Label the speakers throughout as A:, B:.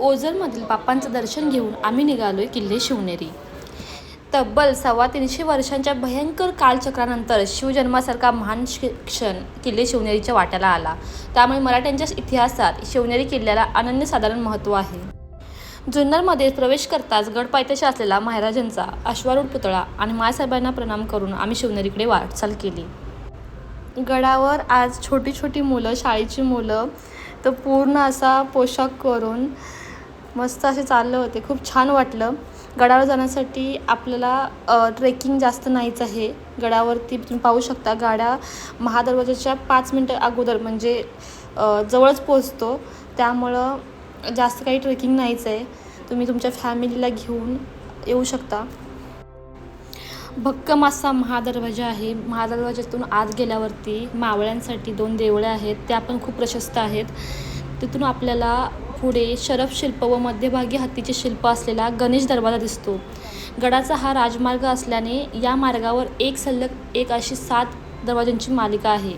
A: ओझरमधील बाप्पांचं दर्शन घेऊन आम्ही निघालोय किल्ले शिवनेरी. तब्बल सव्वा तीनशे वर्षांच्या भयंकर कालचक्रानंतर शिवजन्मासारखा महान क्षण किल्ले शिवनेरीच्या वाट्याला आला. त्यामुळे मराठ्यांच्या इतिहासात शिवनेरी किल्ल्याला अनन्यसाधारण महत्त्व आहे. जुन्नरमध्ये प्रवेश करताच गडपायथ्याशी असलेला महाराजांचा अश्वारूढ पुतळा आणि मायसाहेबांना प्रणाम करून आम्ही शिवनेरीकडे वाटचाल केली. गडावर आज छोटी छोटी मुलं शाळेची मुलं तर पूर्ण असा पोशाख करून मस्त असे चाललं होते. खूप छान वाटलं. गडावर जाण्यासाठी आपल्याला ट्रेकिंग जास्त नाहीच आहे. गडावरती तुम्ही पाहू शकता गाड्या महादरवाजाच्या पाच मिनटं अगोदर म्हणजे जवळच पोचतो त्यामुळं जास्त काही ट्रेकिंग नाहीच आहे. तुम्ही तुमच्या फॅमिलीला घेऊन येऊ शकता. भक्कम असा महादरवाजा आहे. महादरवाज्यातून आत गेल्यावरती मावळ्यांसाठी दोन देवळे आहेत. त्या पण खूप प्रशस्त आहेत. तिथून आपल्याला पुढे शरफ शिल्प व मध्यभागी हत्तीचे शिल्प असलेला गणेश दरवाजा दिसतो. गडाचा हा राजमार्ग असल्याने या मार्गावर एक सल्लग एक अशी सात दरवाजांची मालिका आहे.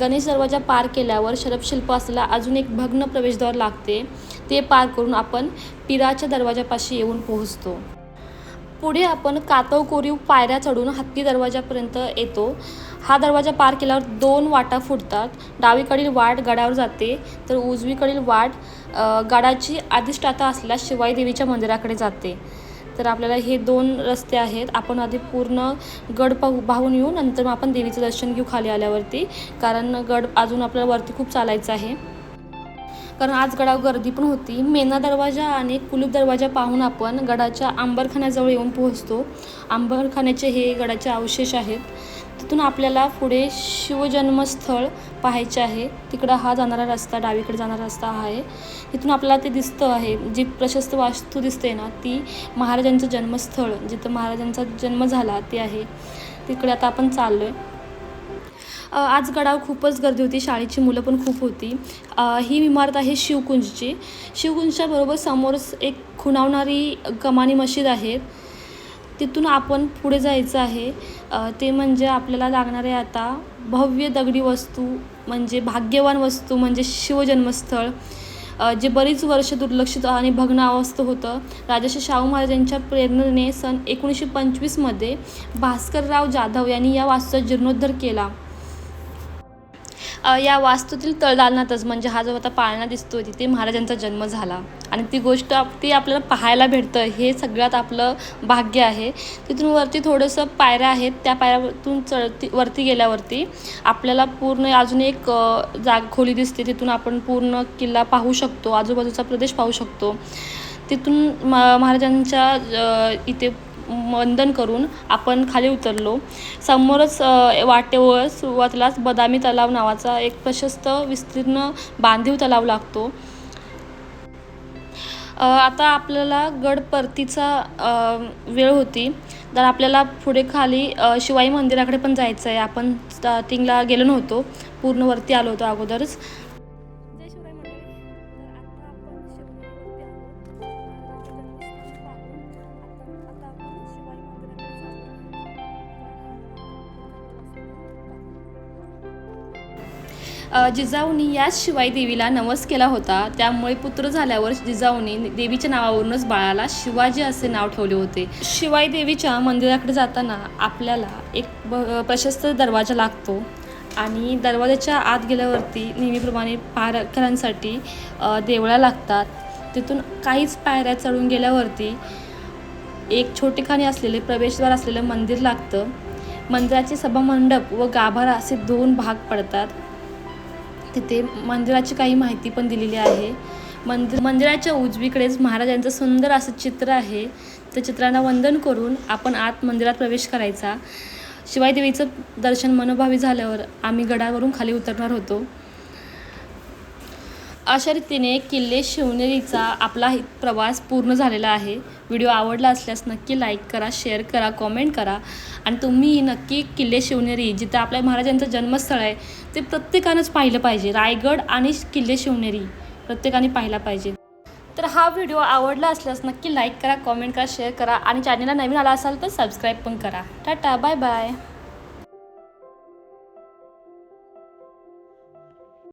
A: गणेश दरवाजा पार केल्यावर शरफ शिल्प असलेला अजून एक भग्न प्रवेशद्वार लागते. ते पार करून आपण पिराच्या दरवाजापाशी येऊन पोहोचतो. पुढे आपण कातव कोरीव पायऱ्या चढून हत्ती दरवाजापर्यंत येतो. हा दरवाजा पार केल्यावर दोन वाटा फुटतात. डावीकडील वाट गडावर जाते तर उजवीकडील वाट गडाची अधिष्ठाता असलेल्या शिवाई देवीच्या मंदिराकडे जाते. तर आपल्याला हे दोन रस्ते आहेत. आपण आधी पूर्ण गड पाहू पाहून येऊ. नंतर मग आपण देवीचं दर्शन घेऊ खाली आल्यावरती. कारण गड अजून आपल्याला वरती खूप चालायचं आहे. कारण आज गडावर गर्दी पण होती. मेना दरवाजा आणि कुलूप दरवाजा पाहून आपण गडाच्या आंबरखान्याजवळ येऊन पोहोचतो. आंबरखान्याचे हे गडाचे अवशेष आहेत. तिथून आपल्याला पुढे शिवजन्मस्थळ पाहायचे आहे. तिकडं हा जाणारा रस्ता डावीकडे जाणारा रस्ता हा आहे. तिथून आपल्याला ते दिसतं आहे. जी प्रशस्त वास्तू दिसते ना ती महाराजांचं जन्मस्थळ जिथं महाराजांचा जन्म झाला ते आहे. तिकडे आता आपण चाललो आहे आज गडाव खूपच गर्दी होती. शाळेची मुलं पण खूप होती. ही इमारत आहे शिवकुंजची. शिवकुंजच्या बरोबर समोरच एक खुणावणारी कमानी मशीद आहे. तिथून आपण पुढे जायचं आहे. ते म्हणजे आपल्याला लागणारे आता भव्य दगडी वस्तू म्हणजे भाग्यवान वस्तू म्हणजे शिवजन्मस्थळ. जे बरीच वर्ष दुर्लक्षित आणि भग्न अवस्थ होतं. राजर्षी शाहू महाराजांच्या प्रेरणेने सन एकोणीसशे पंचवीसमध्ये भास्करराव जाधव यांनी या वास्तूचा जीर्णोद्धार केला. या वास्तूतील तळदालनातच म्हणजे हा जो आता पाळणा दिसतो तिथे महाराजांचा जन्म झाला. आणि ती गोष्ट ती आपल्याला पाहायला भेटतं. हे सगळ्यात आपलं भाग्य आहे. तिथून वरती थोडंसं पायऱ्या आहेत. त्या पायऱ्यातून चढती वरती गेल्यावरती आपल्याला पूर्ण अजून एक जाग खोली दिसते. तिथून आपण पूर्ण किल्ला पाहू शकतो. आजूबाजूचा प्रदेश पाहू शकतो. तिथून म महाराजांच्या इथे वंदन करून आपण खाली उतरलो. समोरच वाटेवर सुरुवातीलाच बदामी तलाव नावाचा एक प्रशस्त विस्तीर्ण बांधीव तलाव लागतो. आता आपल्याला गड परतीचा वेळ होती. तर आपल्याला पुढे खाली शिवाई मंदिराकडे पण जायचं आहे आपण स्टार्टिंगला गेलो नव्हतो. पूर्ण वरती आलो होतो अगोदरच. जिजाऊनी याच शिवाई देवीला नवस केला होता. त्यामुळे पुत्र झाल्यावर जिजाऊनी देवीच्या नावावरूनच बाळाला शिवाजी असे नाव ठेवले होते. शिवाई देवीच्या मंदिराकडे जाताना आपल्याला एक ब प्रशस्त दरवाजा लागतो. आणि दरवाजाच्या आत गेल्यावरती नेहमीप्रमाणे पारकरांसाठी देवळा देवळ्या लागतात. तिथून काहीच पायऱ्या चढून गेल्यावरती एक छोटेखानी असलेले प्रवेशद्वार असलेलं मंदिर लागतं. मंदिराचे सभामंडप व गाभारा असे दोन भाग पडतात. तिथे मंदिराची काही माहिती पण दिलेली आहे. मंदिर मंदिराच्या उजवीकडेच महाराजांचं सुंदर असं चित्र आहे. त्या चित्रांना वंदन करून आपण आत मंदिरात प्रवेश करायचा. शिवाय देवीचं दर्शन मनोभावी झाल्यावर आम्ही गडावरून खाली उतरणार होतो. अशा रीतीने किल्ले शिवनेरीचा आपला प्रवास पूर्ण झालेला आहे. व्हिडिओ आवडला असल्यास नक्की लाईक करा शेअर करा कॉमेंट करा. आणि तुम्ही नक्की किल्ले शिवनेरी जिथं आपल्या महाराजांचं जन्मस्थळ आहे ते प्रत्येकानंच पाहिलं पाहिजे. रायगड आणि किल्ले शिवनेरी प्रत्येकाने पाहिला पाहिजे. तर हा व्हिडिओ आवडला असल्यास नक्की लाईक करा कॉमेंट करा शेअर करा. आणि चॅनलला नवीन आला असाल तर सबस्क्राईब पण करा. Tata bye bye